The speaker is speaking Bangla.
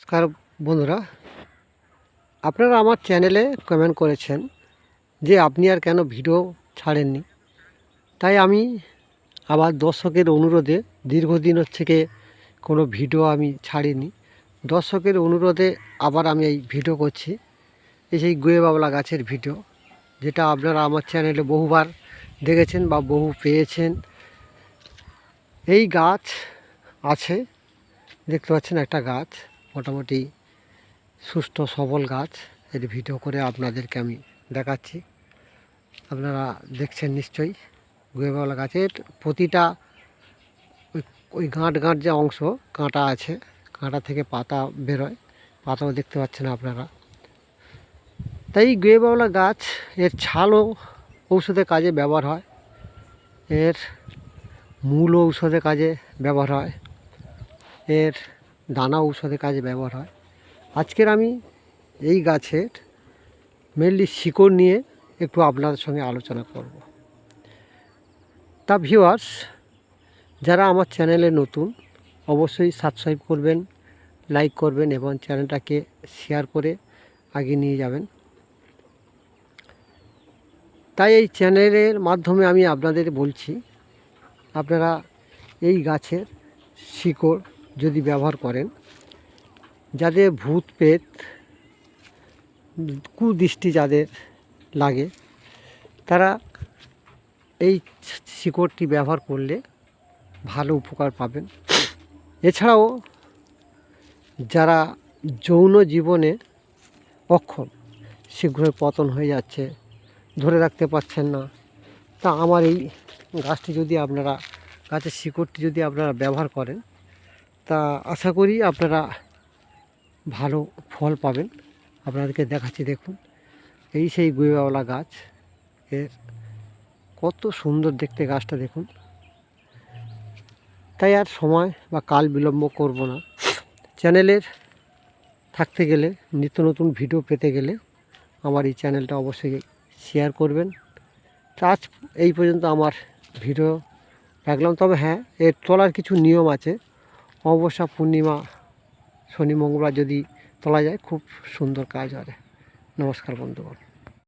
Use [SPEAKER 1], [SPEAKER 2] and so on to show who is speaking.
[SPEAKER 1] নমস্কার বন্ধুরা। আপনারা আমার চ্যানেলে কমেন্ট করেছেন যে আপনি আর কেন ভিডিও ছাড়েননি। তাই আমি আবার দর্শকের অনুরোধে দীর্ঘদিন থেকে কোনো ভিডিও আমি ছাড়িনি। দর্শকের অনুরোধে আবার আমি এই ভিডিও করছি, এই সেই গুয়ে বাবলা গাছের ভিডিও, যেটা আপনারা আমার চ্যানেলে বহুবার দেখেছেন বা বহু পেয়েছেন। এই গাছ আছে, দেখতে পাচ্ছেন একটা গাছ। মোটামুটি সুস্থ, সবল গাছ। এর ভিডিও করে আপনাদেরকে আমি দেখাচ্ছি। আপনারা দেখছেন নিশ্চয়ই গুয়েবাওয়ালা গাছের প্রতিটা ওই ওই গাঁট গাঁট যে অংশ, কাঁটা আছে, কাঁটা থেকে পাতা বেরোয়। পাতাও দেখতে পাচ্ছেন আপনারা। তাই গুয়েবাওয়ালা গাছ এর ছালও ঔষধের কাজে ব্যবহার হয়। এর মূল ঔষধের কাজে ব্যবহার হয়। এর দানা ঔষধের কাজে ব্যবহার হয়। আজকের আমি এই গাছের মেনলি শিকড় নিয়ে একটু আপনাদের সঙ্গে আলোচনা করব। তা ভিউয়ার্স যারা আমার চ্যানেলে নতুন, অবশ্যই সাবস্ক্রাইব করবেন লাইক করবেন এবং চ্যানেলটাকে শেয়ার করে আগে নিয়ে যাবেন। তাই এই চ্যানেলের মাধ্যমে আমি আপনাদের বলছি, আপনারা এই গাছের শিকড় যদি ব্যবহার করেন যাদের ভূত পেত কুদৃষ্টি যাদের লাগে, তারা এই শিকড়টি ব্যবহার করলে ভালো উপকার পাবেন। এছাড়াও যারা যৌন জীবনে অক্ষম, শীঘ্রই পতন হয়ে যাচ্ছে, ধরে রাখতে পারছেন না, তা আমার এই গাছটি যদি আপনারা, গাছের শিকড়টি যদি আপনারা ব্যবহার করেন তা আশা করি আপনারা ভালো ফল পাবেন। আপনাদেরকে দেখাচ্ছি দেখুন, এই সেই গুয়েবাওয়ালা গাছ, এর কত সুন্দর দেখতে গাছটা দেখুন। তাই আর সময় বা কাল বিলম্ব করব না। চ্যানেলের থাকতে গেলে, নিত্য নতুন ভিডিও পেতে গেলে আমার এই চ্যানেলটা অবশ্যই শেয়ার করবেন। তা আজ এই পর্যন্ত আমার ভিডিও রাখলাম। তবে হ্যাঁ এর তোলার কিছু নিয়ম আছে। অমাবস্যা পূর্ণিমা শনি মঙ্গলবার যদি তোলা যায় খুব সুন্দর কাজ হবে নমস্কার বন্ধুগণ।